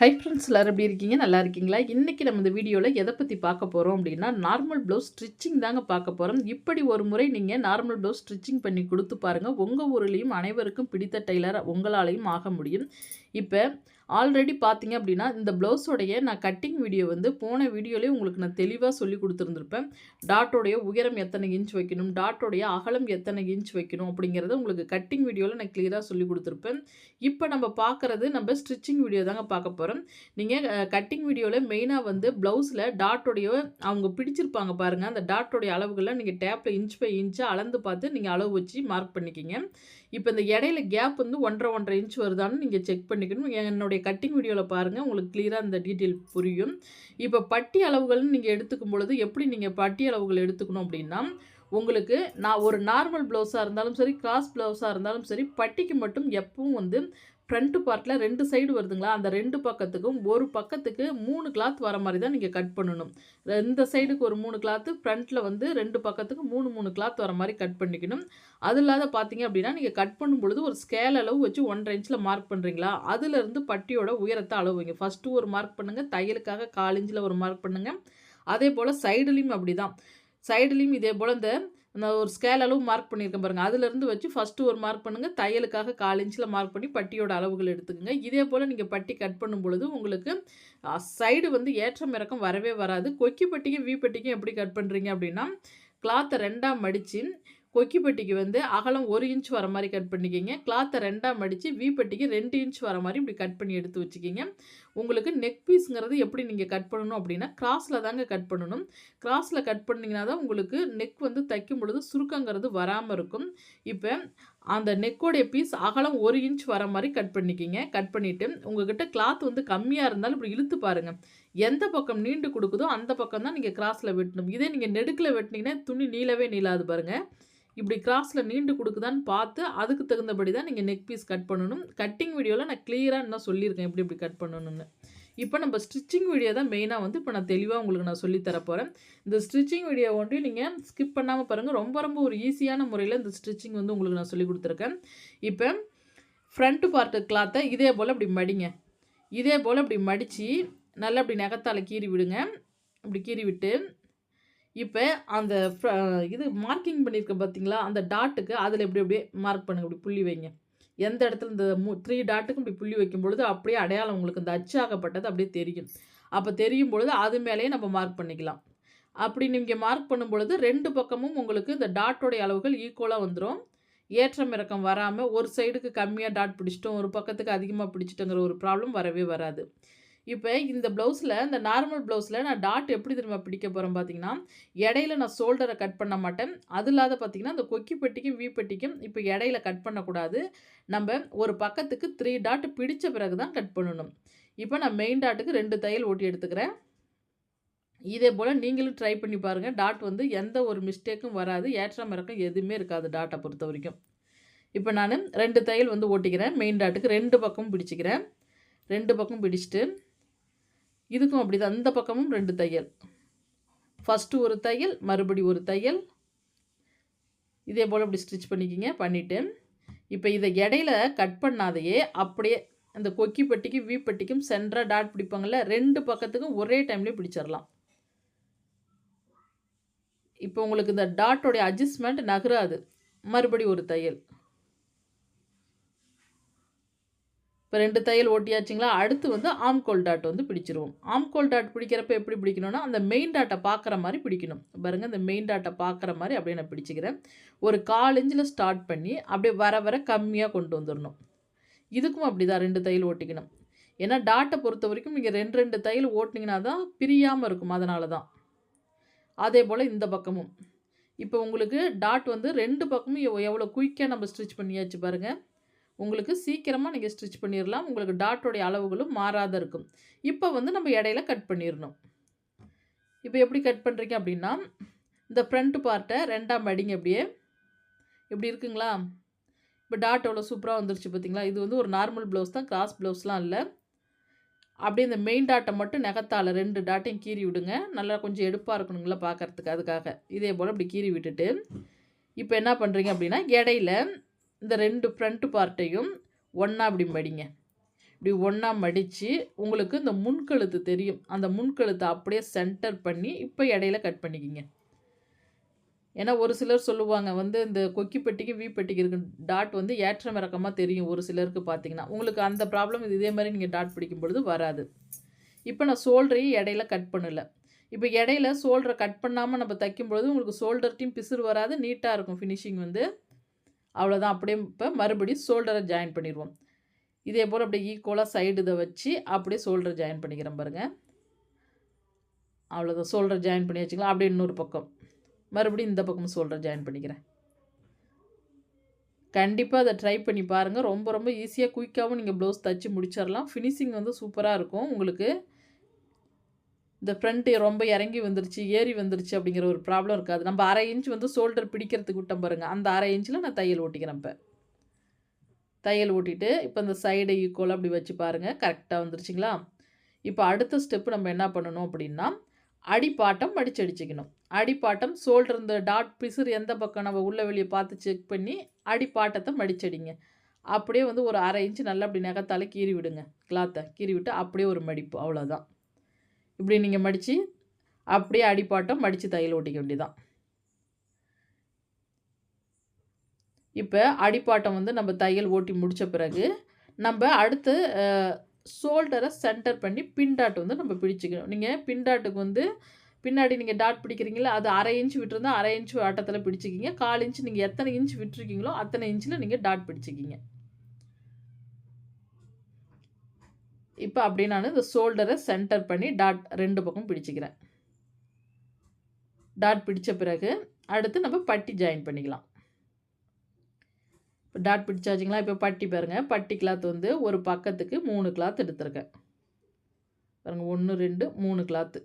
Hi friends எல்லோரும் எப்படி இருக்கீங்க? நல்லா இருக்கீங்களா? இன்றைக்கி நம்ம இந்த வீடியோவில் எதை பற்றி பார்க்க போகிறோம் அப்படின்னா நார்மல் ப்ளவுஸ் ஸ்டிச்சிங் தாங்க பார்க்க போகிறோம் இப்படி ஒரு முறை நீங்கள் நார்மல் ப்ளவுஸ் ஸ்டிச்சிங் பண்ணி கொடுத்து பாருங்கள் உங்கள் ஊர்லேயும் அனைவருக்கும் பிடித்த டெய்லர் உங்களாலையும் ஆக முடியும். இப்போ ஆல்ரெடி பார்த்தீங்க அப்படின்னா இந்த ப்ளவுஸோடைய நான் கட்டிங் வீடியோ வந்து போன வீடியோலேயே உங்களுக்கு நான் தெளிவாக சொல்லி கொடுத்துருந்துருப்பேன். டாட்டோடைய உயரம் எத்தனை இன்ச் வைக்கணும்? டாட்டோடைய அகலம் எத்தனை இன்ச் வைக்கணும்? அப்படிங்கிறத உங்களுக்கு கட்டிங் வீடியோவில் நான் கிளியராக சொல்லி கொடுத்துருப்பேன். இப்போ நம்ம பார்க்குறது நம்ம ஸ்டிச்சிங் வீடியோ தாங்க பார்க்க போகிறோம் நீங்கள் கட்டிங் வீடியோவில் மெயினாக வந்து ப்ளவுஸில் டாட்டோடைய அவங்க பிடிச்சிருப்பாங்க பாருங்கள் அந்த டாட்டோடைய அளவுகளில் நீங்கள் டேப்பில் இன்ச் பை இன்ச்சாக அளந்து பார்த்து நீங்கள் அளவு வச்சு மார்க் பண்ணிக்கிங்க. இப்போ இந்த இடையில கேப் வந்து ஒன்றரை ஒன்றரை இன்ச் வருதான்னு நீங்கள் செக் பண்ணிக்கணும். என்னுடைய கட்டிங் வீடியோவில் பாருங்கள் உங்களுக்கு கிளியராக அந்த டீட்டெயில் புரியும். இப்போ பட்டி அளவுகள்னு நீங்கள் எடுத்துக்கும் பொழுது எப்படி நீங்கள் பட்டி அளவுகள் எடுத்துக்கணும் அப்படின்னா உங்களுக்கு நான் ஒரு நார்மல் ப்ளவுஸாக இருந்தாலும் சரி கிராஸ் ப்ளவுஸாக இருந்தாலும் சரி பட்டிக்கு மட்டும் எப்பவும் வந்து ஃப்ரண்ட்டு பார்ட்டில் ரெண்டு சைடு வருதுங்களா? அந்த ரெண்டு பக்கத்துக்கும் ஒரு பக்கத்துக்கு மூணு கிளாத் வர மாதிரி தான் நீங்கள் கட் பண்ணணும். இந்த சைடுக்கு ஒரு மூணு கிளாத்து ஃப்ரண்ட்டில் வந்து ரெண்டு பக்கத்துக்கு மூணு மூணு கிளாத் வர மாதிரி கட் பண்ணிக்கணும். அது இல்லாத பார்த்தீங்க அப்படின்னா நீங்கள் கட் பண்ணும் பொழுது ஒரு ஸ்கேல் அளவு வச்சு ஒன்றரை இன்ச்சில் மார்க் பண்ணுறீங்களா அதுலேருந்து பட்டியோட உயரத்தை அளவு ஃபஸ்ட்டு ஒரு மார்க் பண்ணுங்கள் தையலுக்காக கால் இன்ச்சில் ஒரு மார்க் பண்ணுங்கள் அதே போல் சைடுலேயும் அப்படி தான் சைடுலேயும் இதே போல் இந்த நான் ஒரு ஸ்கேல் அளவு மார்க் பண்ணியிருக்கேன் பாருங்கள் அதிலேருந்து வச்சு ஃபஸ்ட்டு ஒரு மார்க் பண்ணுங்கள் தையலுக்காக கால் இன்ச்சில் மார்க் பண்ணி பட்டியோட அளவுகள் எடுத்துக்கோங்க. இதே போல் நீங்கள் பட்டி கட் பண்ணும் பொழுது உங்களுக்கு சைடு வந்து ஏற்றம் இறக்கம் வரவே வராது. கொக்கி பட்டிக்கும் வி பட்டிக்கும் எப்படி கட் பண்ணுறீங்க அப்படின்னா கிளாத்தை ரெண்டாக மடித்து கொக்கி பட்டிக்கு வந்து அகலம் ஒரு இன்ச் வர மாதிரி கட் பண்ணிக்கிங்க. கிளாத்தை ரெண்டாக மடித்து வீ பட்டிக்கு ரெண்டு இன்ச் வர மாதிரி இப்படி கட் பண்ணி எடுத்து வச்சுக்கிங்க. உங்களுக்கு நெக் பீஸுங்கிறது எப்படி நீங்கள் கட் பண்ணணும் அப்படின்னா கிராஸில் தாங்க கட் பண்ணணும். கிராஸில் கட் பண்ணிங்கன்னா தான் உங்களுக்கு நெக் வந்து தைக்கும் பொழுது சுருக்கங்கிறது வராமல் இருக்கும். இப்போ அந்த நெக்கோடைய பீஸ் அகலம் ஒரு இன்ச் வர மாதிரி கட் பண்ணிக்கிங்க. கட் பண்ணிவிட்டு உங்கள்கிட்ட கிளாத் வந்து கம்மியாக இருந்தாலும் இப்படி இழுத்து பாருங்கள் எந்த பக்கம் நீண்டு கொடுக்குதோ அந்த பக்கம் தான் நீங்கள் கிராஸில் வெட்டணும். இதே நீங்கள் நெடுக்கில் வெட்டினீங்கன்னா துணி நீளவே நீளாது பாருங்கள் இப்படி கிராஸில் நீண்டு கொடுக்குதான்னு பார்த்து அதுக்கு தகுந்தபடி தான் நீங்கள் நெக் பீஸ் கட் பண்ணணும். கட்டிங் வீடியோவில் நான் கிளியராக இன்னும் சொல்லியிருக்கேன் எப்படி இப்படி கட் பண்ணணும்னு. இப்போ நம்ம ஸ்டிச்சிங் வீடியோ தான் மெயினாக வந்து இப்போ நான் தெளிவாக உங்களுக்கு நான் சொல்லித்தர போகிறேன் இந்த ஸ்டிச்சிங் வீடியோ ஒன்றையும் நீங்கள் ஸ்கிப் பண்ணாமல் பாருங்கள் ரொம்ப ரொம்ப ஒரு ஈஸியான முறையில் இந்த ஸ்டிச்சிங் வந்து உங்களுக்கு நான் சொல்லி கொடுத்துருக்கேன். இப்போ ஃப்ரண்ட்டு பார்ட்டு கிளாத்தை இதே போல் அப்படி மடிங்க. இதே போல் அப்படி மடித்து நல்லா அப்படி நகத்தால் கீறி விடுங்க. அப்படி கீறி விட்டு இப்போ அந்த இது மார்க்கிங் பண்ணியிருக்க பார்த்தீங்களா அந்த டாட்டுக்கு அதில் எப்படி அப்படியே மார்க் பண்ணுங்கள் இப்படி புள்ளி வைங்க. எந்த இடத்துல இந்த மூ த்ரீ டாட்டுக்கும் இப்படி புள்ளி வைக்கும் பொழுது அப்படியே அடையாளம் உங்களுக்கு இந்த அச்சாகப்பட்டது அப்படியே தெரியும். அப்போ தெரியும் பொழுது அது மேலேயே நம்ம மார்க் பண்ணிக்கலாம். அப்படி நீங்கள் மார்க் பண்ணும் பொழுது ரெண்டு பக்கமும் உங்களுக்கு இந்த டாட்டோடைய அளவுகள் ஈக்குவலாக வந்துடும் ஏற்றம் இறக்கம் வராமல் ஒரு சைடுக்கு கம்மியாக டாட் பிடிச்சிட்டோம் ஒரு பக்கத்துக்கு அதிகமாக பிடிச்சிட்டோங்கிற ஒரு ப்ராப்ளம் வரவே வராது. இப்போ இந்த ப்ளவுஸில் இந்த நார்மல் ப்ளவுஸில் நான் டாட் எப்படி திரும்ப பிடிக்க போகிறேன் பார்த்தீங்கன்னா இடையில நான் ஷோல்டரை கட் பண்ண மாட்டேன். அது இல்லாத பார்த்தீங்கன்னா இந்த கொக்கி பெட்டிக்கும் வீ பெட்டிக்கும் இப்போ இடையில கட் பண்ணக்கூடாது. நம்ம ஒரு பக்கத்துக்கு த்ரீ டாட் பிடித்த பிறகு தான் கட் பண்ணணும். இப்போ நான் மெயின் டாட்டுக்கு ரெண்டு தையல் ஓட்டி எடுத்துக்கிறேன். இதே போல் நீங்களும் ட்ரை பண்ணி பாருங்கள் டாட் வந்து எந்த ஒரு மிஸ்டேக்கும் வராது. ஏற்றம் இறக்கம் எதுவுமே இருக்காது டாட்டை பொறுத்த வரைக்கும். இப்போ நான் ரெண்டு தையல் வந்து ஓட்டிக்கிறேன். மெயின் டாட்டுக்கு ரெண்டு பக்கமும் பிடிச்சிக்கிறேன். ரெண்டு பக்கம் பிடிச்சிட்டு இதுக்கும் அப்படி தான். அந்த பக்கமும் ரெண்டு தையல். ஃபஸ்ட்டு ஒரு தையல் மறுபடி ஒரு தையல். இதே போல் இப்படி ஸ்டிச் பண்ணிக்கிங்க பண்ணிவிட்டு இப்போ இதை இடையில கட் பண்ணாதையே அப்படியே அந்த கொக்கி பட்டிக்கும் வீ பட்டிக்கும் சென்டராக டாட் பிடிப்பாங்கள்ல ரெண்டு பக்கத்துக்கும் ஒரே டைம்லேயே பிடிச்சிடலாம் இப்போ உங்களுக்கு இந்த டாட்டோடைய அட்ஜஸ்ட்மெண்ட் நகராது. மறுபடி ஒரு தையல். இப்போ ரெண்டு தையல் ஓட்டியாச்சுங்களா அடுத்து வந்து ஆம்கோல் டாட் வந்து பிடிச்சிருவோம். ஆம்கோல் டாட் பிடிக்கிறப்ப எப்படி பிடிக்கணும்னா அந்த மெயின் டாட்டை பார்க்குற மாதிரி பிடிக்கணும். பாருங்கள் இந்த மெயின் டாட்டை பார்க்குற மாதிரி அப்படியே நான் பிடிச்சிக்கிறேன். ஒரு கால் இன்ச்சில் ஸ்டார்ட் பண்ணி அப்படியே வர வர கம்மியாக கொண்டு வந்துடணும் இதுக்கும் அப்படி தான் ரெண்டு தையல் ஓட்டிக்கணும். ஏன்னா டாட்டை பொறுத்த வரைக்கும் நீங்கள் ரெண்டு ரெண்டு தையல் ஓட்டினீங்கன்னா தான் பிரியாமல் இருக்கும் அதனால தான். அதே போல் இந்த பக்கமும். இப்போ உங்களுக்கு டாட் வந்து ரெண்டு பக்கமும் எவ்வளோ குயிக்காக நம்ம ஸ்டிச் பண்ணியாச்சு பாருங்கள் உங்களுக்கு சீக்கிரமாக நீங்கள் ஸ்டிச் பண்ணிடலாம் உங்களுக்கு டாட்டோடைய அளவுகளும் மாறாத இருக்கும். இப்போ வந்து நம்ம இடையில கட் பண்ணிடணும் இப்போ எப்படி கட் பண்ணுறீங்க அப்படின்னா இந்த ஃப்ரண்ட் பார்ட்டை ரெண்டாம் அடிங்க அப்படியே எப்படி இருக்குங்களா? இப்போ டாட் எவ்வளோ சூப்பராக வந்துருச்சு பார்த்தீங்களா இது வந்து ஒரு நார்மல் ப்ளவுஸ் தான் கிராஸ் ப்ளவுஸ்லாம் இல்லை. அப்படியே இந்த மெயின் டாட்டை மட்டும் நெகத்தால் ரெண்டு டாட்டையும் கீறி விடுங்க. நல்லா கொஞ்சம் எடுப்பாக இருக்கணுங்களா பார்க்குறதுக்கு அதுக்காக. இதே போல் இப்படி கீறி விட்டுட்டு இப்போ என்ன பண்ணுறீங்க அப்படின்னா இடையில இந்த ரெண்டு ஃப்ரண்ட்டு பார்ட்டையும் ஒன்றா இப்படி மடிங்க. இப்படி ஒன்றா மடித்து உங்களுக்கு இந்த முன்கழுத்து தெரியும். அந்த முன்கழுத்தை அப்படியே சென்டர் பண்ணி இப்போ இடையில கட் பண்ணிக்கிங்க. ஏன்னா ஒரு சிலர் சொல்லுவாங்க வந்து இந்த கொக்கி பெட்டிக்கு வி பெட்டிக்கு இருக்கு டாட் வந்து ஏற்றம் இறக்கமாக தெரியும் ஒரு சிலருக்கு பார்த்தீங்கன்னா உங்களுக்கு அந்த ப்ராப்ளம் இது இதே மாதிரி நீங்கள் டாட் பிடிக்கும் பொழுது வராது. இப்போ நான் சோல்டரையும் இடையில கட் பண்ணல. இப்போ இடையில சோல்டரை கட் பண்ணாமல் நம்ம தைக்கும் பொழுது உங்களுக்கு சோல்டர்ட்டையும் பிசுறு வராது நீட்டாக இருக்கும் ஃபினிஷிங் வந்து. அவ்வளோதான் அப்படியே இப்போ மறுபடியும் ஷோல்டரை ஜாயின் பண்ணிடுவோம். இதே போல் அப்படியே ஈக்குவலாக சைடு இதை வச்சு அப்படியே ஷோல்டர் ஜாயின் பண்ணிக்கிறேன் பாருங்கள் அவ்வளோதான் ஷோல்டர் ஜாயின் பண்ணி வச்சுக்கலாம். அப்படியே இன்னொரு பக்கம். மறுபடியும் இந்த பக்கம் ஷோல்டர் ஜாயின் பண்ணிக்கிறேன். கண்டிப்பாக அதை ட்ரை பண்ணி பாருங்கள் ரொம்ப ரொம்ப ஈஸியாக குயிக்காகவும் நீங்கள் ப்ளவுஸ் தைச்சி முடிச்சிடலாம். ஃபினிஷிங் வந்து சூப்பராக இருக்கும். உங்களுக்கு இந்த ஃப்ரண்ட்டு ரொம்ப இறங்கி வந்துருச்சு ஏறி வந்துருச்சு அப்படிங்கிற ஒரு ப்ராப்ளம் இருக்காது. நம்ம அரை இன்ச் வந்து ஷோல்டர் பிடிக்கிறதுக்கு விட்டோம் பாருங்கள் அந்த அரை இன்ச்சில் நான் தையல் ஓட்டிக்கிறேன் இப்போ. தையல் ஓட்டிட்டு இப்போ இந்த சைடு ஈக்குவலாக அப்படி வச்சு பாருங்கள் கரெக்டாக வந்துருச்சுங்களா? இப்போ அடுத்த ஸ்டெப்பு நம்ம என்ன பண்ணணும் அப்படின்னா அடிப்பாட்டம் மடிச்சு அடிச்சுக்கணும். அடிப்பாட்டம் ஷோல்டர் இந்த டாட் பிசுறு எந்த பக்கம் நம்ம உள்ள வெளியே பார்த்து செக் பண்ணி அடிப்பாட்டத்தை மடிச்சடிங்க. அப்படியே வந்து ஒரு அரை இன்ச்சு நல்லா அப்படி நகத்தால் கீறி விடுங்க. கிளாத்தை கீறி விட்டு அப்படியே ஒரு மடிப்பு. அவ்வளோதான் இப்படி நீங்கள் மடித்து அப்படியே அடிப்பாட்டம் மடித்து தையல் ஓட்டிக்க வேண்டியதான் இப்போ அடிப்பாட்டம் வந்து நம்ம தையல் ஓட்டி முடித்த பிறகு நம்ம அடுத்து ஷோல்டரை சென்டர் பண்ணி பின் டாட் வந்து நம்ம பிடிச்சிக்கணும். நீங்கள் பின் டாட்டுக்கு வந்து பின்னாடி நீங்கள் டாட் பிடிக்கிறீங்களா அது அரை இன்ச் விட்டுருந்தா அரை இன்ச் ஆட்டத்தில் பிடிச்சிக்கிங்க. கால் இன்ச் நீங்கள் எத்தனை இன்ச் விட்டுருக்கீங்களோ அத்தனை இன்ச்சில் நீங்கள் டாட் பிடிச்சிக்கிங்க. இப்போ அப்படி நான் இந்த ஷோல்டரை சென்டர் பண்ணி டாட் ரெண்டு பக்கம் பிடிச்சிக்கிறேன். டாட் பிடித்த பிறகு அடுத்து நம்ம பட்டி ஜாயின் பண்ணிக்கலாம். இப்போ டாட் பிடிச்சாச்சுங்களா? இப்போ பட்டி பாருங்கள் பட்டி கிளாத் வந்து ஒரு பக்கத்துக்கு மூணு கிளாத் எடுத்துருக்கேன். பாருங்கள் ஒன்று ரெண்டு மூணு கிளாத்து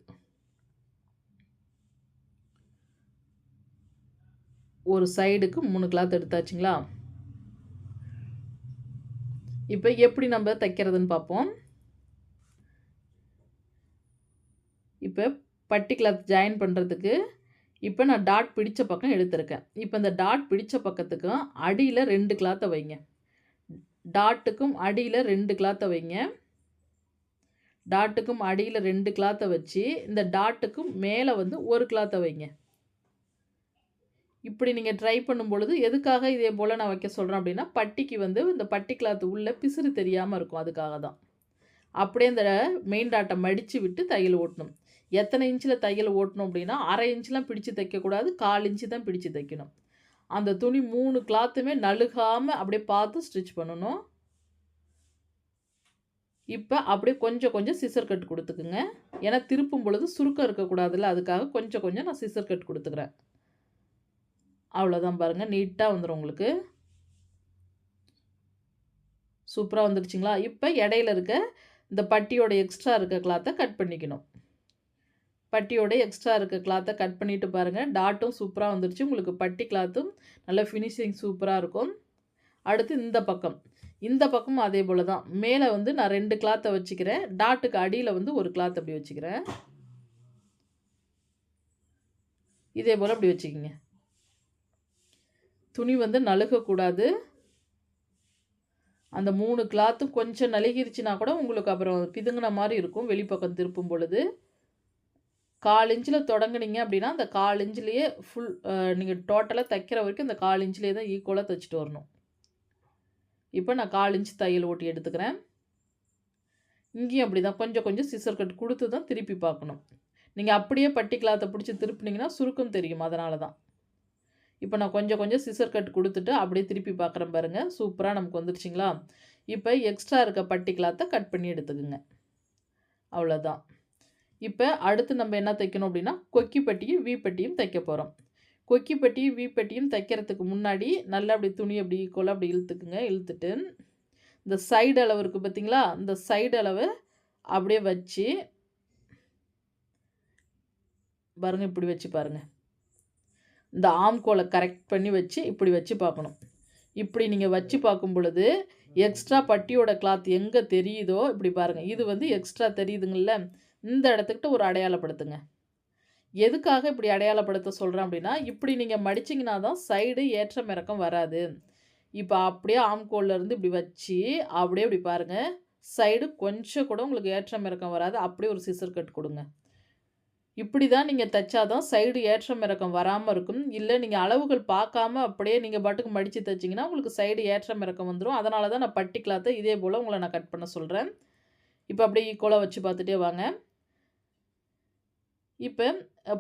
ஒரு சைடுக்கு மூணு கிளாத் எடுத்தாச்சுங்களா? இப்போ எப்படி நம்ம தைக்கிறதுன்னு பார்ப்போம். இப்போ பட்டி கிளாத் ஜாயின் பண்ணுறதுக்கு இப்போ நான் டாட் பிடித்த பக்கம் எடுத்திருக்கேன். இப்போ இந்த டாட் பிடித்த பக்கத்துக்கும் அடியில் ரெண்டு கிளாத்தை வைங்க. டாட்டுக்கும் அடியில் ரெண்டு கிளாத்தை வைங்க. டாட்டுக்கும் அடியில் ரெண்டு கிளாத்தை வச்சு இந்த டாட்டுக்கும் மேலே வந்து ஒரு கிளாத்தை வைங்க. இப்படி நீங்கள் ட்ரை பண்ணும் பொழுது எதுக்காக இதே போல் நான் வைக்க சொல்கிறேன் அப்படின்னா பட்டிக்கு வந்து இந்த பட்டி கிளாத்து உள்ளே பிசுறு தெரியாமல் இருக்கும். அதுக்காக தான் அப்படியே இந்த மெயின் டாட்டை மடித்து விட்டு தையல் ஓட்டணும். எத்தனை இன்ச்சில் தையல் ஓட்டணும் அப்படின்னா அரை இன்ச்செலாம் பிடிச்சு தைக்கக்கூடாது கால் இன்ச்சு தான் பிடிச்சு தைக்கணும். அந்த துணி மூணு கிளாத்துமே நழுகாமல் அப்படியே பார்த்து ஸ்டிச் பண்ணணும். இப்போ அப்படியே கொஞ்சம் கொஞ்சம் சிசர் கட் கொடுத்துக்குங்க. ஏன்னா திருப்பும் பொழுது சுருக்கம் இருக்கக்கூடாதுல்ல அதுக்காக கொஞ்சம் கொஞ்சம் நான் சிசர் கட் கொடுத்துக்கிறேன். அவ்வளோதான் பாருங்கள் நீட்டாக வந்துடும் உங்களுக்கு. சூப்பராக வந்துடுச்சிங்களா இப்போ இடையில இருக்க இந்த பட்டியோட எக்ஸ்ட்ரா இருக்க கிளாத்தை கட் பண்ணிக்கணும். பட்டியோட எக்ஸ்ட்ரா இருக்க கிளாத்தை கட் பண்ணிவிட்டு பாருங்கள் டாட்டும் சூப்பராக வந்துருச்சு. உங்களுக்கு பட்டி கிளாத்தும் நல்ல ஃபினிஷிங் சூப்பராக இருக்கும். அடுத்து இந்த பக்கம். இந்த பக்கமும் அதே போல் தான். மேலே வந்து நான் ரெண்டு கிளாத்தை வச்சுக்கிறேன். டாட்டுக்கு அடியில் வந்து ஒரு கிளாத் அப்படி வச்சுக்கிறேன். இதே போல் அப்படி வச்சுக்கிங்க. துணி வந்து நழுகக்கூடாது. அந்த மூணு கிளாத்தும் கொஞ்சம் நழுகிருச்சுனா கூட உங்களுக்கு அப்புறம் பிதுங்கின மாதிரி இருக்கும். வெளிப்பக்கம் திருப்பும் பொழுது. கால் இன்ச்சில் தொடங்குனீங்க அப்படின்னா அந்த கால் இன்ச்சிலேயே ஃபுல் நீங்கள் டோட்டலாக தைக்கிற வரைக்கும் அந்த கால் இன்ச்சிலே தான் ஈக்குவலாக தைச்சிட்டு வரணும். இப்போ நான் கால் இன்ச் தையல் ஓட்டி எடுத்துக்கிறேன். இங்கேயும் அப்படி தான் கொஞ்சம் கொஞ்சம் சிசர் கட் கொடுத்து தான் திருப்பி பார்க்கணும். நீங்கள் அப்படியே பட்டி கிளாத்தை பிடிச்சி திருப்பினீங்கன்னா சுருக்கம் தெரியும் அதனால தான் இப்போ நான் கொஞ்சம் கொஞ்சம் சிசர் கட் கொடுத்துட்டு அப்படியே திருப்பி பார்க்குறேன் பாருங்கள் சூப்பராக நமக்கு வந்துருச்சிங்களா இப்போ எக்ஸ்ட்ரா இருக்க பட்டி கிளாத்தை கட் பண்ணி எடுத்துக்குங்க. அவ்வளோதான் இப்போ அடுத்து நம்ம என்ன தைக்கணும் அப்படின்னா கொக்கி பட்டியும் வி பட்டியும் தைக்க போகிறோம் கொக்கி பட்டியும் வி பட்டியும் தைக்கிறதுக்கு முன்னாடி நல்லா அப்படி துணி அப்படி கொலை அப்படி இழுத்துக்குங்க. இழுத்துட்டு இந்த சைடு அளவு இருக்குது பார்த்தீங்களா இந்த சைடு அளவு அப்படியே வச்சு பாருங்கள் இப்படி வச்சு பாருங்கள் இந்த ஆம்கோலை கரெக்ட் பண்ணி வச்சு இப்படி வச்சு பார்க்கணும். இப்படி நீங்கள் வச்சு பார்க்கும் பொழுது எக்ஸ்ட்ரா பட்டியோட கிளாத் எங்கே தெரியுதோ இப்படி பாருங்கள் இது வந்து எக்ஸ்ட்ரா தெரியுதுங்கள்ல இந்த இடத்துக்கிட்ட ஒரு அடையாளப்படுத்துங்க. எதுக்காக இப்படி அடையாளப்படுத்த சொல்கிறேன் அப்படின்னா இப்படி நீங்கள் மடிச்சிங்கன்னா தான் சைடு ஏற்றம் இறக்கம் வராது. இப்போ அப்படியே ஆம்கோல்லேருந்து இப்படி வச்சு அப்படியே இப்படி பாருங்கள் சைடு கொஞ்சம் கூட உங்களுக்கு ஏற்றம் இறக்கம் வராது. அப்படியே ஒரு சிசர் கட் கொடுங்க. இப்படி தான் நீங்கள் தைச்சாதான் சைடு ஏற்றம் இறக்கம் வராமல் இருக்கும். இல்லை நீங்கள் அளவுகள் பார்க்காம அப்படியே நீங்கள் பாட்டுக்கு மடித்து தைச்சிங்கன்னா உங்களுக்கு சைடு ஏற்றம் இறக்கம் வந்துடும் அதனால தான் நான் பட்டி கிளாத்தை இதே போல் உங்களை நான் கட் பண்ண சொல்கிறேன் இப்போ அப்படியே ஈக்குவலாக வச்சு பார்த்துட்டே வாங்க. இப்போ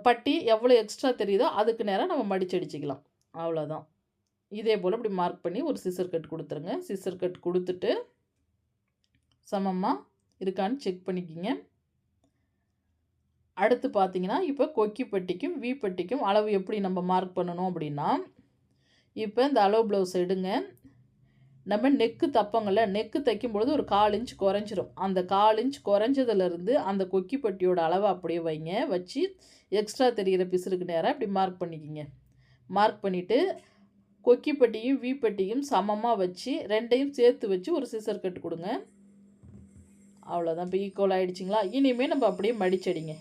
பட்டி எவ்வளோ எக்ஸ்ட்ரா தெரியுதோ அதுக்கு நேரம் நம்ம மடிச்சு அடிச்சுக்கலாம். அவ்வளோதான் இதே போல் இப்படி மார்க் பண்ணி ஒரு சிசர் கட் கொடுத்துருங்க. சிசர் கட் கொடுத்துட்டு சமமாக இருக்கான்னு செக் பண்ணிக்கிங்க. அடுத்து பார்த்தீங்கன்னா இப்போ கொக்கி பட்டிக்கும் வி பட்டிக்கும் அளவு எப்படி நம்ம மார்க் பண்ணணும் அப்படின்னா இப்போ இந்த அளவு ப்ளவுஸ் எடுங்க. நம்ம நெக்கு தப்பங்கள்ல நெக்கு தைக்கும் பொழுது ஒரு கால் இன்ச் குறைஞ்சிரும். அந்த கால் இன்ச் குறைஞ்சதுலேருந்து அந்த கொக்கி பட்டியோட அளவை அப்படியே வைங்க. வச்சு எக்ஸ்ட்ரா தெரிகிற பிசுருக்கு நேராக இப்படி மார்க் பண்ணிக்கிங்க. மார்க் பண்ணிவிட்டு கொக்கி பட்டியும் சமமாக வச்சு ரெண்டையும் சேர்த்து வச்சு ஒரு சிசர் கட்டு கொடுங்க. அவ்வளோதான் இப்போ ஈக்குவல் ஆகிடுச்சிங்களா இனிமேல் நம்ம அப்படியே மடிச்சடிங்க.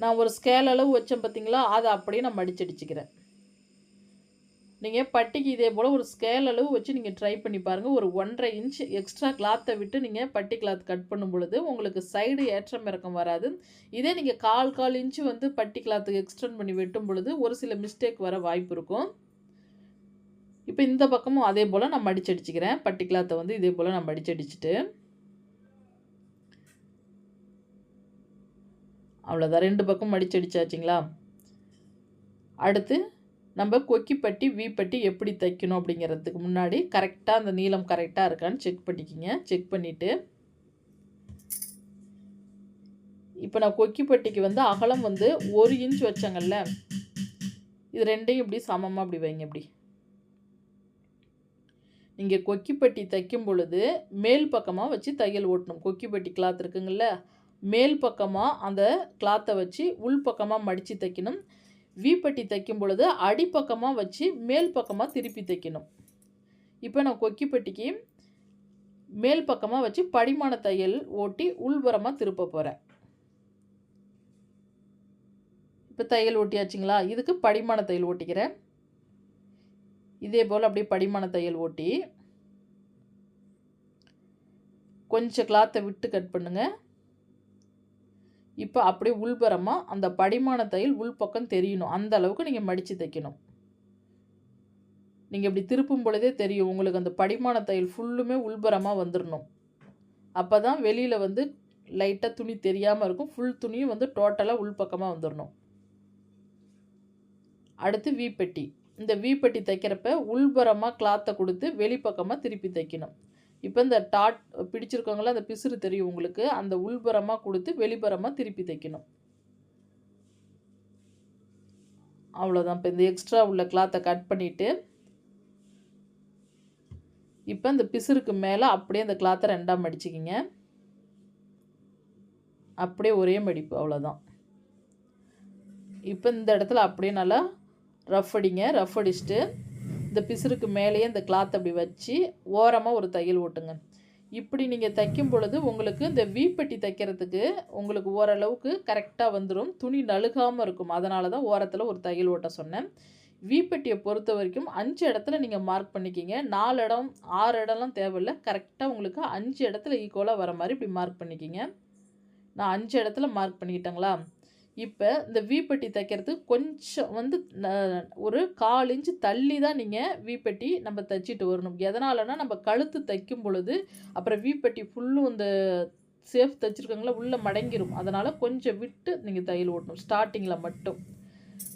நான் ஒரு ஸ்கேல் அளவு வச்சேன் பார்த்தீங்களா அதை அப்படியே நான் மடிச்சடிச்சுக்கிறேன். நீங்கள் பட்டிக்கு இதே போல் ஒரு ஸ்கேல் அளவு வச்சு நீங்கள் ட்ரை பண்ணி பாருங்கள் ஒரு ஒன்றரை இன்ச் எக்ஸ்ட்ரா கிளாத்தை விட்டு நீங்கள் பட்டி கிளாத் கட் பண்ணும் பொழுது உங்களுக்கு சைடு ஏற்றம் இறக்கம் வராது. இதே நீங்கள் கால் கால் இன்ச்சு வந்து பட்டி கிளாத்துக்கு எக்ஸ்டெண்ட் பண்ணி வெட்டும் பொழுது ஒரு சில மிஸ்டேக் வர வாய்ப்பு இருக்கும். இப்போ இந்த பக்கமும் அதே போல் நான் மடிச்சடிச்சுக்கிறேன் பட்டி கிளாத்தை வந்து இதே போல் நான் மடிச்சடிச்சுட்டு அவ்வளோதான் ரெண்டு பக்கம் மடிச்சடிச்சாச்சுங்களா அடுத்து நம்ம கொக்கிப்பட்டி வீப்பட்டி எப்படி தைக்கணும் அப்படிங்கிறதுக்கு முன்னாடி கரெக்டாக அந்த நீளம் கரெக்டாக இருக்கான்னு செக் பண்ணிக்கிங்க. செக் பண்ணிவிட்டு இப்போ நான் கொக்கிப்பட்டிக்கு வந்து அகலம் வந்து ஒரு இன்ச் வச்சங்கல்ல இது ரெண்டையும் இப்படி சமமாக அப்படி வைங்க இப்படி. நீங்கள் கொக்கிப்பட்டி தைக்கும் பொழுது மேல் பக்கமாக வச்சு தையல் ஓட்டணும். கொக்கிப்பட்டி கிளாத் இருக்குங்கள்ல மேல் பக்கமாக அந்த கிளாத்தை வச்சு உள் பக்கமாக மடித்து தைக்கணும். வீப்பட்டி தைக்கும் பொழுது அடிப்பக்கமாக வச்சு மேல் பக்கமாக திருப்பி தைக்கணும். இப்போ நான் கொக்கிப்பட்டிக்கு மேல் பக்கமாக வச்சு படிமான தையல் ஓட்டி உள்புறமாக திருப்ப போகிறேன் இப்போ தையல் ஓட்டியாச்சுங்களா? இதுக்கு படிமான தையல் ஓட்டிக்கிறேன். இதே போல் அப்படியே படிமான தையல் ஓட்டி கொஞ்சம் கிளாத்தை விட்டு கட் பண்ணுங்கள் இப்போ அப்படியே உள்புறமாக அந்த படிமான தையல் உள்பக்கம் தெரியணும். அந்த அளவுக்கு நீங்கள் மடித்து தைக்கணும். நீங்கள் இப்படி திருப்பும் பொழுதே தெரியும். உங்களுக்கு அந்த படிமான தையல் ஃபுல்லுமே உள்புறமாக வந்துடணும் அப்போ தான் வெளியில் வந்து லைட்டாக துணி தெரியாமல் இருக்கும். ஃபுல் துணியும் வந்து டோட்டலாக உள்பக்கமாக வந்துடணும் அடுத்து வீப்பெட்டி. இந்த வீப்பெட்டி தைக்கிறப்ப உள்புறமாக கிளாத்தை கொடுத்து வெளிப்பக்கமாக திருப்பி தைக்கணும். இப்போ இந்த டாட் பிடிச்சிருக்கவங்கள அந்த பிசுறு தெரியும் உங்களுக்கு. அந்த உள்புறமாக கொடுத்து வெளிப்புறமாக திருப்பி தைக்கணும். அவ்வளோதான் இப்போ இந்த எக்ஸ்ட்ரா உள்ள கிளாத்தை கட் பண்ணிவிட்டு இப்போ இந்த பிசுருக்கு மேலே அப்படியே அந்த கிளாத்தை ரெண்டாக மடிச்சுக்கிங்க. அப்படியே ஒரே மடிப்பு அவ்வளோதான் இப்போ இந்த இடத்துல அப்படியே நல்லா ரஃப் அடிங்க. ரஃப் அடிச்சுட்டு இந்த பிசுருக்கு மேலேயே இந்த கிளாத் அப்படி வச்சு ஓரமாக ஒரு தையல் ஓட்டுங்க. இப்படி நீங்கள் தைக்கும் பொழுது உங்களுக்கு இந்த வீப்பெட்டி தைக்கிறதுக்கு உங்களுக்கு ஓரளவுக்கு கரெக்டாக வந்துடும் துணி நழுகாமல் இருக்கும். அதனால தான் ஓரத்தில் ஒரு தையல் ஓட்ட சொன்னேன். வீப்பெட்டியை பொறுத்த வரைக்கும் அஞ்சு இடத்துல நீங்கள் மார்க் பண்ணிக்கிங்க. நாலு இடம் ஆறு இடம்லாம் தேவையில்லை. கரெக்டாக உங்களுக்கு அஞ்சு இடத்துல ஈக்குவலாக வர மாதிரி இப்படி மார்க் பண்ணிக்கிங்க. நான் அஞ்சு இடத்துல மார்க் பண்ணிக்கிட்டேங்களா? இப்போ இந்த வீப்பெட்டி தைக்கிறது கொஞ்சம் வந்து ஒரு கால் இன்ச்சு தள்ளி தான் நீங்கள் வீப்பெட்டி நம்ம தைச்சிட்டு வரணும். எதனாலனா நம்ம கழுத்து தைக்கும் பொழுது அப்புறம் வீப்பெட்டி ஃபுல்லும் இந்த சேஃப் தைச்சிருக்காங்களா உள்ளே மடங்கிடும் அதனால் கொஞ்சம் விட்டு நீங்கள் தையல் ஓட்டணும். ஸ்டார்டிங்கில் மட்டும்.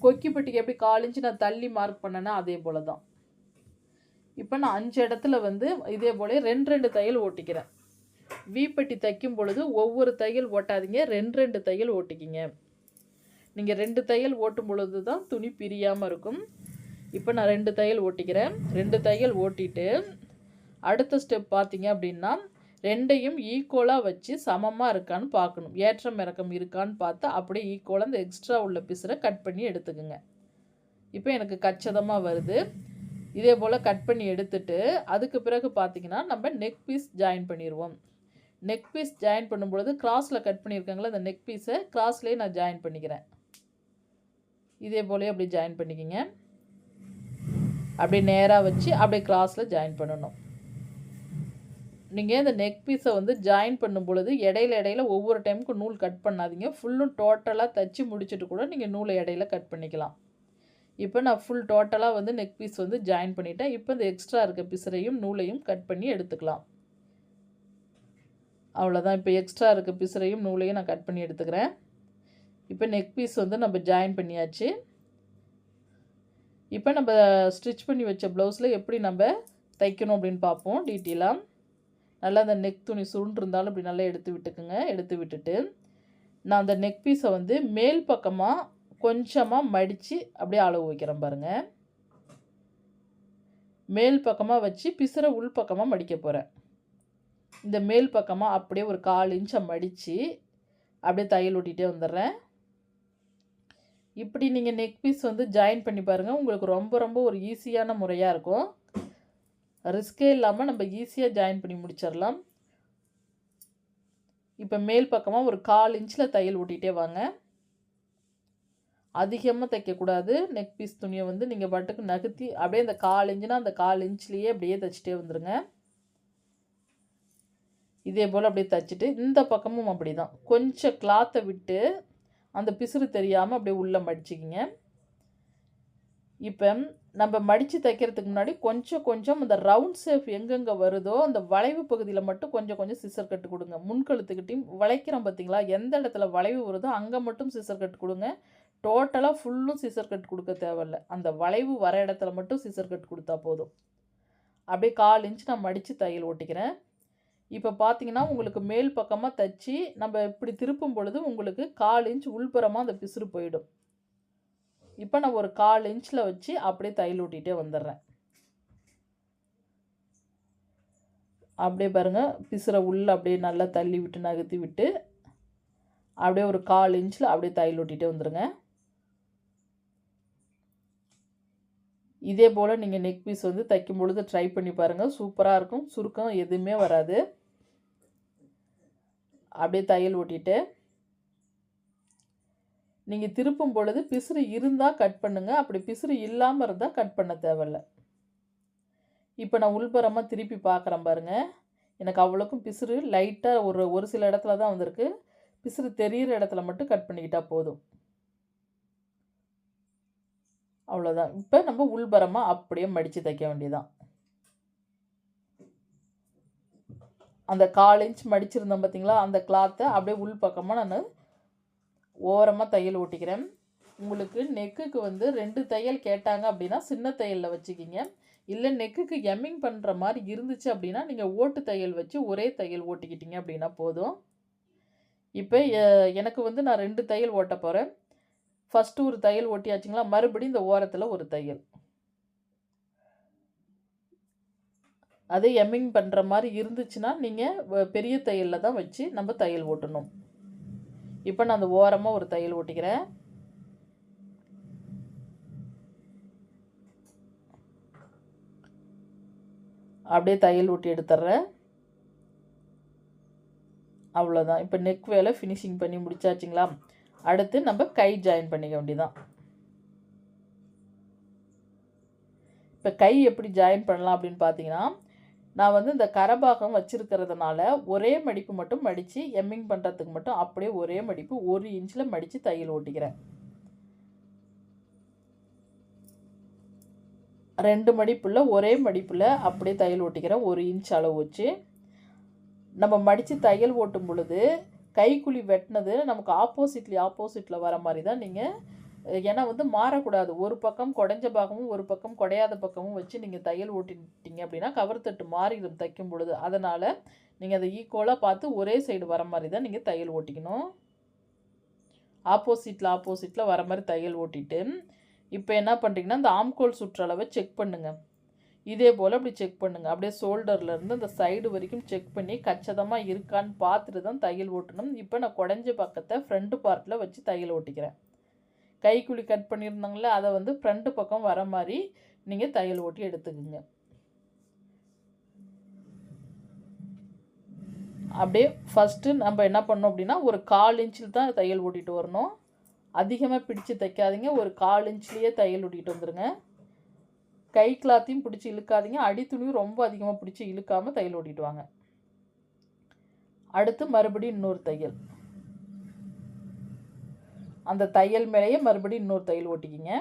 கொக்கிப்பட்டிக்கு எப்படி கால் நான் தள்ளி மார்க் பண்ணேன்னா அதே போல் தான் இப்போ நான் அஞ்சு இடத்துல வந்து இதே போல ரெண்டு ரெண்டு தையல் ஓட்டிக்கிறேன். வீப்பட்டி தைக்கும் பொழுது ஒவ்வொரு தையல் ஓட்டாதீங்க ரெண்டு ரெண்டு தையல் ஓட்டிக்கிங்க. நீங்கள் ரெண்டு தையல் ஓட்டும் பொழுது தான் துணி பிரியாமல் இருக்கும். இப்போ நான் ரெண்டு தையல் ஓட்டிக்கிறேன். ரெண்டு தையல் ஓட்டிட்டு அடுத்த ஸ்டெப் பார்த்தீங்க அப்படின்னா ரெண்டையும் ஈக்குவலாக வச்சு சமமாக இருக்கான்னு பார்க்கணும். ஏற்றம் இறக்கம் இருக்கான்னு பார்த்து அப்படியே ஈக்குவலாக இந்த எக்ஸ்ட்ரா உள்ள பீஸரை கட் பண்ணி எடுத்துக்குங்க. இப்போ எனக்கு கச்சதமாக வருது. இதே போல் கட் பண்ணி எடுத்துட்டு அதுக்கு பிறகு பார்த்தீங்கன்னா நம்ம நெக் பீஸ் ஜாயின் பண்ணிடுவோம் நெக் பீஸ் ஜாயின் பண்ணும்பொழுது கிராஸில் கட் பண்ணியிருக்காங்களே அந்த நெக் பீஸை கிராஸ்லேயே நான் ஜாயின் பண்ணிக்கிறேன். இதே போலே அப்படி ஜாயின் பண்ணிக்கிங்க. அப்படியே நேராக வச்சு அப்படியே கிராஸில் ஜாயின் பண்ணணும். நீங்கள் இந்த நெக் பீஸை வந்து ஜாயின் பண்ணும் பொழுது இடையில இடையில ஒவ்வொரு டைமுக்கும் நூல் கட் பண்ணாதீங்க. ஃபுல்லும் டோட்டலாக தச்சு முடிச்சுட்டு கூட நீங்கள் நூலை இடையில கட் பண்ணிக்கலாம். இப்போ நான் ஃபுல் டோட்டலாக வந்து நெக் பீஸ் வந்து ஜாயின் பண்ணிட்டேன். இப்போ இந்த எக்ஸ்ட்ரா இருக்க பிசரையும் நூலையும் கட் பண்ணி எடுத்துக்கலாம். அவ்வளோதான் இப்போ எக்ஸ்ட்ரா இருக்க பிசரையும் நூலையும் நான் கட் பண்ணி எடுத்துக்கிறேன். இப்போ நெக் பீஸ் வந்து நம்ம ஜாயின் பண்ணியாச்சு. இப்போ நம்ம ஸ்டிச் பண்ணி வச்ச ப்ளவுஸில் எப்படி நம்ம தைக்கணும் அப்படின்னு பார்ப்போம் டீட்டெயிலாக நல்லா அந்த நெக் துணி சுருண்டிருந்தாலும் இப்படி நல்லா எடுத்து விட்டுக்குங்க எடுத்து விட்டுட்டு. நான் அந்த நெக் பீஸை வந்து மேல் பக்கமாக கொஞ்சமாக மடித்து அப்படியே அளவு வைக்கிறேன் பாருங்கள் மேல் பக்கமாக வச்சு பிசுற உள் பக்கமாக மடிக்க போகிறேன் இந்த மேல் பக்கமாக அப்படியே ஒரு கால் இன்ச்சை மடித்து அப்படியே தையல் ஒட்டிகிட்டே வந்துடுறேன். இப்படி நீங்கள் நெக் பீஸ் வந்து ஜாயின் பண்ணி பாருங்கள் உங்களுக்கு ரொம்ப ரொம்ப ஒரு ஈஸியான முறையாக இருக்கும். ரிஸ்கே இல்லாமல் நம்ம ஈஸியாக ஜாயின் பண்ணி முடிச்சிடலாம். இப்போ மேல் பக்கமாக ஒரு கால் இன்ச்சில் தையல் ஓட்டிகிட்டே வாங்க. அதிகமாக தைக்கக்கூடாது. நெக் பீஸ் துணியை வந்து நீங்கள் பாட்டுக்கு நகர்த்தி அப்படியே அந்த கால் இன்ச்சுனா அந்த கால் இன்ச்லேயே அப்படியே தைச்சிட்டே வந்துடுங்க இதே போல் அப்படியே தைச்சிட்டு இந்த பக்கமும் அப்படி தான் கொஞ்சம் கிளாத்தை விட்டு அந்த பிசுறு தெரியாமல் அப்படியே உள்ளே மடிச்சிக்கிங்க. இப்போ நம்ம மடித்து தைக்கிறதுக்கு முன்னாடி கொஞ்சம் கொஞ்சம் அந்த ரவுண்ட் ஷேப் எங்கெங்கே வருதோ அந்த வளைவு பகுதியில் மட்டும் கொஞ்சம் கொஞ்சம் சிசர் கட்டு கொடுங்க. முன்கழுத்துக்கிட்டையும் வளைக்கிறோம் பார்த்தீங்களா எந்த இடத்துல வளைவு வருதோ அங்கே மட்டும் சிசர் கட்டு கொடுங்க. டோட்டலாக ஃபுல்லும் சிசர் கட் கொடுக்க தேவையில்ல. அந்த வளைவு வர இடத்துல மட்டும் சிசர் கட் கொடுத்தா போதும். அப்படியே கால் இன்ச் நான் மடித்து தையல் ஓட்டிக்கிறேன். இப்போ பார்த்தீங்கன்னா உங்களுக்கு மேல் பக்கமாக தைச்சி நம்ம இப்படி திருப்பும் பொழுது உங்களுக்கு கால் இன்ச் உள்புறமாக அந்த பிசுறு போயிடும். இப்போ நான் ஒரு கால் இன்ச்சில் வச்சு அப்படியே தையல் ஊட்டிகிட்டே வந்துடுறேன். அப்படியே பாருங்கள் பிசுரை உள்ளே அப்படியே நல்லா தள்ளி விட்டு நகர்த்தி விட்டு அப்படியே ஒரு கால் இன்ச்சில் அப்படியே தையல் ஊட்டிகிட்டே வந்துடுங்க. இதே போல் நீங்கள் நெக் பீஸ் வந்து தைக்கும் பொழுது ட்ரை பண்ணி பாருங்கள் சூப்பராக இருக்கும் சுருக்கம் எதுவுமே வராது. அப்படியே தையல் ஒட்டிட்டு நீங்கள் திருப்பும் பொழுது பிசுறு இருந்தால் கட் பண்ணுங்கள் அப்படி பிசுறு இல்லாமல் இருந்தால் கட் பண்ண தேவையில்ல. இப்போ நான் உள்புறமாக திருப்பி பார்க்குறேன் பாருங்கள் எனக்கு அவ்வளோக்கும் பிசுறு லைட்டாக ஒரு ஒரு சில இடத்துல தான் வந்திருக்கு. பிசுறு தெரிகிற இடத்துல மட்டும் கட் பண்ணிக்கிட்டால் போதும். அவ்வளோதான் இப்போ நம்ம உள்பரமாக அப்படியே மடித்து தைக்க வேண்டியதான் அந்த கால் இன்ச் மடிச்சிருந்தோம் பார்த்தீங்களா அந்த கிளாத்தை அப்படியே உள் பக்கமாக நான் ஓரமாக தையல் ஓட்டிக்கிறேன். உங்களுக்கு நெக்குக்கு வந்து ரெண்டு தையல் கேட்டாங்க அப்படின்னா சின்ன தையலில் வச்சுக்கிங்க. இல்லை நெக்குக்கு எம்மிங் பண்ணுற மாதிரி இருந்துச்சு அப்படின்னா நீங்கள் ஓட்டு தையல் வச்சு ஒரே தையல் ஓட்டிக்கிட்டீங்க அப்படின்னா போதும். இப்போ எனக்கு வந்து நான் ரெண்டு தையல் ஓட்ட போகிறேன் ஃபஸ்ட்டு ஒரு தையல் ஓட்டியாச்சுங்களா? மறுபடியும் இந்த ஓரத்தில் ஒரு தையல். அதே எம்மிங் பண்ணுற மாதிரி இருந்துச்சுன்னா நீங்கள் பெரிய தையலில் தான் வச்சு நம்ம தையல் ஓட்டணும். இப்போ நான் அந்த ஓரமாக ஒரு தையல் ஓட்டிக்கிறேன். அப்படியே தையல் ஊட்டி எடுத்துட்றேன் அவ்வளோதான் இப்போ நெக் வேலை ஃபினிஷிங் பண்ணி முடிச்சாச்சுங்களா? அடுத்து நம்ம கை ஜாயின் பண்ணிக்க வேண்டியதான் இப்போ கை எப்படி ஜாயின் பண்ணலாம் அப்படின்னு பார்த்தீங்கன்னா நான் வந்து இந்த கரபாகம் வச்சுருக்கிறதுனால ஒரே மடிப்பு மட்டும் மடித்து எம்மிங் பண்ணுறதுக்கு மட்டும் அப்படியே ஒரே மடிப்பு ஒரு இன்ச்சில் மடித்து தையல் ஓட்டிக்கிறேன். ரெண்டு மடிப்பில் ஒரே மடிப்பில் அப்படியே தையல் ஓட்டிக்கிறேன். ஒரு இன்ச் அளவு வச்சு. நம்ம மடித்து தையல் ஓட்டும் பொழுது கைக்குழி வெட்டினது நமக்கு ஆப்போசிட்லி ஆப்போசிட்டில் வர மாதிரி தான் நீங்கள் ஏன்னா வந்து மாறக்கூடாது. ஒரு பக்கம் குடைஞ்ச பாகமும் ஒரு பக்கம் குடையாத பக்கமும் வச்சு நீங்கள் தையல் ஓட்டிட்டீங்க அப்படின்னா கவர் தட்டு மாறிடும் தைக்கும் பொழுது அதனால் நீங்கள் அதை ஈக்குவலாக பார்த்து ஒரே சைடு வர மாதிரி தான் நீங்கள் தையல் ஓட்டிக்கணும். ஆப்போசிட்டில் ஆப்போசிட்டில் வர மாதிரி தையல் ஓட்டிட்டு இப்போ என்ன பண்ணுறீங்கன்னா இந்த ஆம்கோல் சுற்றளவை செக் பண்ணுங்கள் இதே போல் அப்படி செக் பண்ணுங்கள் அப்படியே ஷோல்டர்லேருந்து அந்த சைடு வரைக்கும் செக் பண்ணி கச்சிதமாக இருக்கான்னு பார்த்துட்டு தான் தையல் ஓட்டணும். இப்போ நான் குடஞ்ச பக்கத்தை ஃப்ரண்ட் பார்ட்டில் வச்சு தையல் ஓட்டிக்கிறேன். கைக்குழி கட் பண்ணியிருந்தாங்களே அதை வந்து ஃப்ரண்ட்டு பக்கம் வர மாதிரி நீங்கள் தையல் ஓட்டி எடுத்துக்குங்க. அப்படியே ஃபஸ்ட்டு நம்ம என்ன பண்ணோம் அப்படின்னா ஒரு கால் இன்ச்சில் தான் தையல் ஓட்டிகிட்டு வரணும். அதிகமாக பிடிச்சு தைக்காதீங்க ஒரு கால் இன்ச்லேயே தையல் ஓட்டிகிட்டு வந்துடுங்க கை கிளாத்தையும் பிடிச்சி இழுக்காதீங்க அடித்துணியும் ரொம்ப அதிகமாக பிடிச்சி இழுக்காமல் தையல் ஓட்டிட்டு வாங்க. அடுத்து மறுபடியும் இன்னொரு தையல். அந்த தையல் மேலேயே மறுபடியும் இன்னொரு தையல் ஓட்டிக்கிங்க.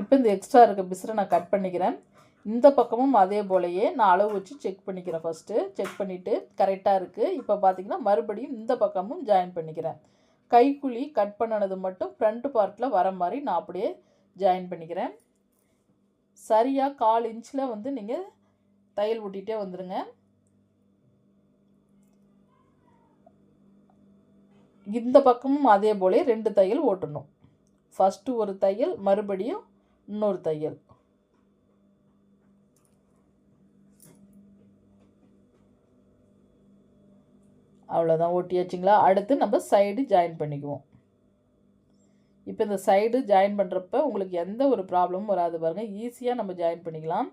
இப்போ இந்த எக்ஸ்ட்ரா இருக்க பிசரை நான் கட் பண்ணிக்கிறேன். இந்த பக்கமும் அதே போலயே நான் அளவு வச்சு செக் பண்ணிக்கிறேன் ஃபஸ்ட்டு செக் பண்ணிவிட்டு கரெக்டாக இருக்குது இப்போ பார்த்திங்கன்னா மறுபடியும் இந்த பக்கமும் ஜாயின் பண்ணிக்கிறேன். கைக்குழி கட் பண்ணினது மட்டும் ஃப்ரண்ட் பார்ட்டில் வர மாதிரி நான் அப்படியே ஜாயின் பண்ணிக்கிறேன். சரியாக கால் இன்ச்சில் வந்து நீங்கள் தையல் ஒட்டிகிட்டே வந்துடுங்க இந்த பக்கமும் அதே போல ரெண்டு தையல் ஓட்டணும். ஃபஸ்ட்டு ஒரு தையல் மறுபடியும் இன்னொரு தையல். அவ்வளோதான் ஓட்டியாச்சுங்களா? அடுத்து நம்ம சைடு ஜாயின் பண்ணிக்குவோம். இப்போ இந்த சைடு ஜாயின் பண்ணுறப்ப உங்களுக்கு எந்த ஒரு ப்ராப்ளமும் வராது பாருங்கள் ஈஸியாக நம்ம ஜாயின் பண்ணிக்கலாம்.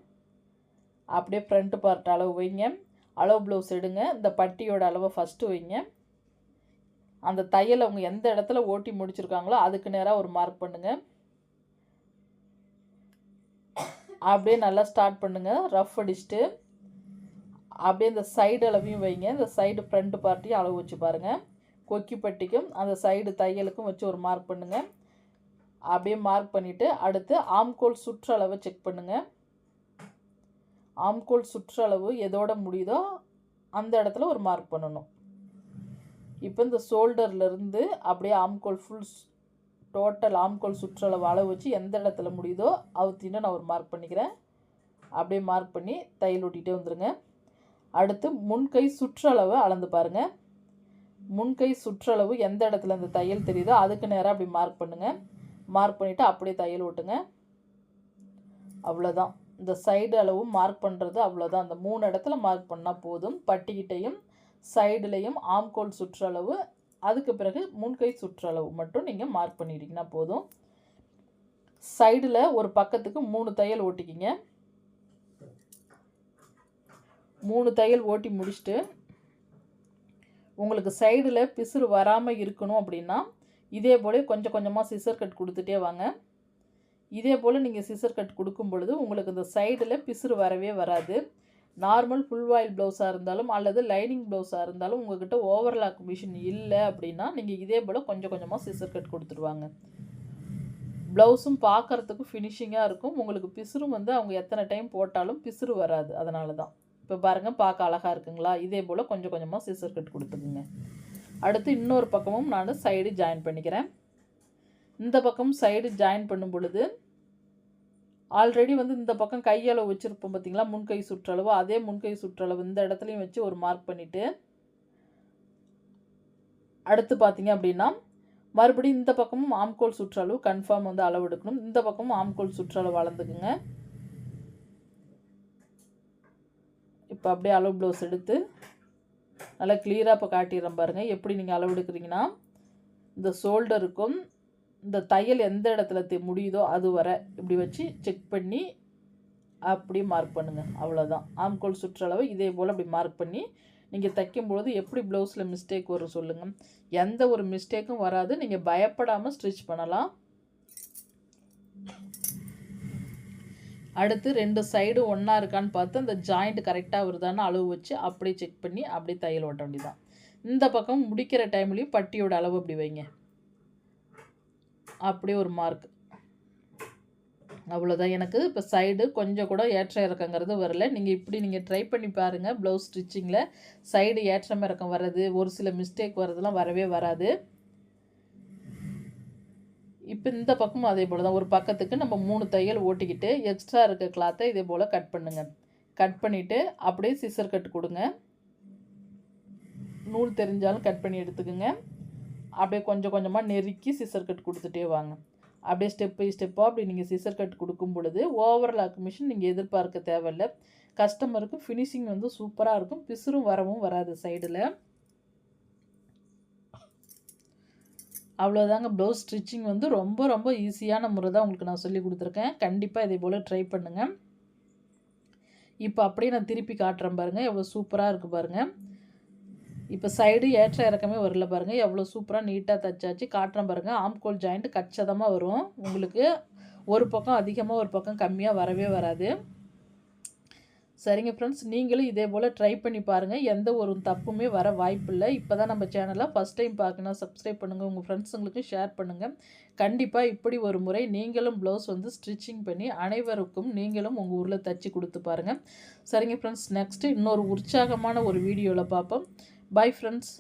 அப்படியே ஃப்ரண்ட்டு பார்ட் அளவு வைங்க. அளவு ப்ளவுஸ் எடுங்க. இந்த பட்டியோட அளவை ஃபஸ்ட்டு வைங்க. அந்த தையல் அவங்க எந்த இடத்துல ஓட்டி முடிச்சிருக்காங்களோ அதுக்கு நேராக ஒரு மார்க் பண்ணுங்கள் அப்படியே நல்லா ஸ்டார்ட் பண்ணுங்கள் ரஃப் அடிச்சுட்டு அப்படியே இந்த சைடு அளவையும் வைங்க. இந்த சைடு ஃப்ரண்ட் பார்ட்டியும் அளவு வச்சு பாருங்கள் கொக்கிப்பட்டிக்கும் அந்த சைடு தையலுக்கும் வச்சு ஒரு மார்க் பண்ணுங்கள் அப்படியே மார்க் பண்ணிவிட்டு அடுத்து ஆம்கோல் சுற்றளவை செக் பண்ணுங்கள் ஆம்கோல் சுற்றளவு எதோட முடியுதோ அந்த இடத்துல ஒரு மார்க் பண்ணணும். இப்போ இந்த ஷோல்டர்லேருந்து அப்படியே ஆம்கோல் ஃபுல் டோட்டல் ஆம்கோல் சுற்றளவு அளவு வச்சு எந்த இடத்துல முடியுதோ அவுத்தின்னு நான் ஒரு மார்க் பண்ணிக்கிறேன். அப்படியே மார்க் பண்ணி தையல் ஓட்டிகிட்டே வந்துடுங்க அடுத்து முன்கை சுற்றளவு அளந்து பாருங்கள் முன்கை சுற்றளவு எந்த இடத்துல அந்த தையல் தெரியுதோ அதுக்கு நேராக அப்படி மார்க் பண்ணுங்கள் மார்க் பண்ணிவிட்டு அப்படியே தையல் ஓட்டுங்க அவ்வளோதான் இந்த சைடு அளவும் மார்க் பண்ணுறது அவ்வளோதான் அந்த மூணு இடத்துல மார்க் பண்ணால் போதும். பட்டிக்கிட்டையும் சைடுலேயும் ஆம்கோல் சுற்றளவு அதுக்கு பிறகு முன்கை சுற்றளவு மட்டும் நீங்கள் மார்க் பண்ணிட்டீங்கன்னா போதும். சைடில் ஒரு பக்கத்துக்கு மூணு தையல் ஓட்டிக்கிங்க. மூணு தையல் ஓட்டி முடிச்சுட்டு உங்களுக்கு சைடில் பிசுறு வராமல் இருக்கணும் அப்படின்னா இதே போல் கொஞ்சம் கொஞ்சமாக சிசர் கட் கொடுத்துட்டே வாங்க. இதே போல் நீங்கள் சிசர் கட் கொடுக்கும் பொழுது உங்களுக்கு இந்த சைடில் பிசுறு வரவே வராது. நார்மல் ஃபுல் வாயில் ப்ளவுஸாக இருந்தாலும் அல்லது லைனிங் ப்ளவுஸாக இருந்தாலும் உங்கள்கிட்ட ஓவர்லாக் மிஷின் இல்லை அப்படின்னா நீங்கள் இதே போல் கொஞ்சம் கொஞ்சமாக சிசர் கட் கொடுத்துருவாங்க. ப்ளவுஸும் பார்க்குறதுக்கு ஃபினிஷிங்காக இருக்கும். உங்களுக்கு பிசுறும் வந்து அவங்க எத்தனை டைம் போட்டாலும் பிசுறு வராது. அதனால தான் இப்போ பாருங்கள் பார்க்க அழகாக இருக்குங்களா? இதே போல் கொஞ்சம் கொஞ்சமாக சிசர் கட் கொடுத்துக்குங்க. அடுத்து இன்னொரு பக்கமும் நான் சைடு ஜாயின் பண்ணிக்கிறேன். இந்த பக்கம் சைடு ஜாயின் பண்ணும் பொழுது ஆல்ரெடி வந்து இந்த பக்கம் கையளவு வச்சுருப்போம் பார்த்தீங்களா முன்கை சுற்றளவு. அதே முன்கை சுற்றளவு இந்த இடத்துலையும் வச்சு ஒரு மார்க் பண்ணிவிட்டு அடுத்து பார்த்தீங்க அப்படின்னா மறுபடியும் இந்த பக்கமும் ஆம்கோல் சுற்றளவு கன்ஃபார்ம் வந்து அளவு எடுக்கணும். இந்த பக்கமும் ஆம்கோல் சுற்றளவு வளர்ந்துக்குங்க இப்போ அப்படியே அளவு ப்ளவுஸ் எடுத்து நல்லா கிளியராக இப்போ காட்டிடுறேன் பாருங்கள் எப்படி நீங்கள் அளவு எடுக்கிறீங்கன்னா இந்த ஷோல்டருக்கும் இந்த தையல் எந்த இடத்துல முடியுதோ அது வர இப்படி வச்சு செக் பண்ணி அப்படியே மார்க் பண்ணுங்கள் அவ்வளோதான் ஆம்கோல் சுற்றளவு இதே போல் அப்படி மார்க் பண்ணி நீங்கள் தைக்கும்பொழுது எப்படி ப்ளவுஸில் மிஸ்டேக் வரும் சொல்லுங்கள் எந்த ஒரு மிஸ்டேக்கும் வராது. நீங்கள் பயப்படாமல் ஸ்டிச் பண்ணலாம். அடுத்து ரெண்டு சைடு ஒன்றா இருக்கான்னு பார்த்து அந்த ஜாயிண்ட் கரெக்டாக வருதான்னு அளவு வச்சு அப்படியே செக் பண்ணி அப்படியே தையல் ஓட்ட வேண்டியதான் இந்த பக்கம் முடிக்கிற டைம்லேயும் பட்டியோட அளவு அப்படி வைங்க. அப்படியே ஒரு மார்க் அவ்வளோதான் எனக்கு இப்போ சைடு கொஞ்சம் கூட ஏற்ற இறக்கங்கிறது வரல. நீங்கள் இப்படி நீங்கள் ட்ரை பண்ணி பாருங்கள் ப்ளவுஸ் ஸ்டிச்சிங்கில் சைடு ஏற்றம் இறக்கம் வர்றது ஒரு சில மிஸ்டேக் வர்றதுலாம் வரவே வராது. இப்போ இந்த பக்கமும் அதே போல் தான். ஒரு பக்கத்துக்கு நம்ம மூணு தையல் ஓட்டிக்கிட்டு எக்ஸ்ட்ரா இருக்க கிளாத்தை இதே போல் கட் பண்ணுங்கள் கட் பண்ணிவிட்டு அப்படியே சிசர் கட் கொடுங்க. நூல் தெரிஞ்சாலும் கட் பண்ணி எடுத்துக்கோங்க. அப்படியே கொஞ்சம் கொஞ்சமாக நெருக்கி சிசர் கட் கொடுத்துட்டே வாங்க. அப்படியே ஸ்டெப் பை ஸ்டெப்பாக அப்படி நீங்கள் சிசர் கட் கொடுக்கும் பொழுது ஓவர்லாக் மிஷின் நீங்கள் எதிர்பார்க்க தேவையில்லை. கஸ்டமருக்கு ஃபினிஷிங் வந்து சூப்பராக இருக்கும். பிசுறும் வரவும் வராது சைடில் அவ்வளோதாங்க ப்ளவுஸ் ஸ்டிச்சிங் வந்து ரொம்ப ரொம்ப ஈஸியான முறை தான் உங்களுக்கு நான் சொல்லி கொடுத்துருக்கேன். கண்டிப்பாக இதே போல் ட்ரை பண்ணுங்கள் இப்போ அப்படியே நான் திருப்பி காட்டுறேன் பாருங்கள் எவ்வளோ சூப்பராக இருக்குது பாருங்கள் இப்போ சைடு ஏற்ற இறக்கமே வரல பாருங்கள் எவ்வளோ சூப்பராக நீட்டாக தைச்சாச்சு. காட்டுறேன் பாருங்கள் ஆம்கோல் ஜாயிண்ட் கச்சதமாக வரும். உங்களுக்கு ஒரு பக்கம் அதிகமாக ஒரு பக்கம் கம்மியாக வரவே வராது. சரிங்க ஃப்ரெண்ட்ஸ் நீங்களும் இதே போல் ட்ரை பண்ணி பாருங்கள் எந்த ஒரு தப்புமே வர வாய்ப்பில்லை. இப்போ தான் நம்ம சேனலை ஃபஸ்ட் டைம் பார்க்கணும் சப்ஸ்கிரைப் பண்ணுங்கள் உங்கள் ஃப்ரெண்ட்ஸுங்களுக்கும் ஷேர் பண்ணுங்கள் கண்டிப்பாக இப்படி ஒரு முறை நீங்களும் ப்ளவுஸ் வந்து ஸ்டிச்சிங் பண்ணி அனைவருக்கும் நீங்களும் உங்கள் ஊரில் தச்சு கொடுத்து பாருங்கள் சரிங்க ஃப்ரெண்ட்ஸ் நெக்ஸ்ட்டு இன்னொரு உற்சாகமான ஒரு வீடியோவில் பார்ப்போம். Bye friends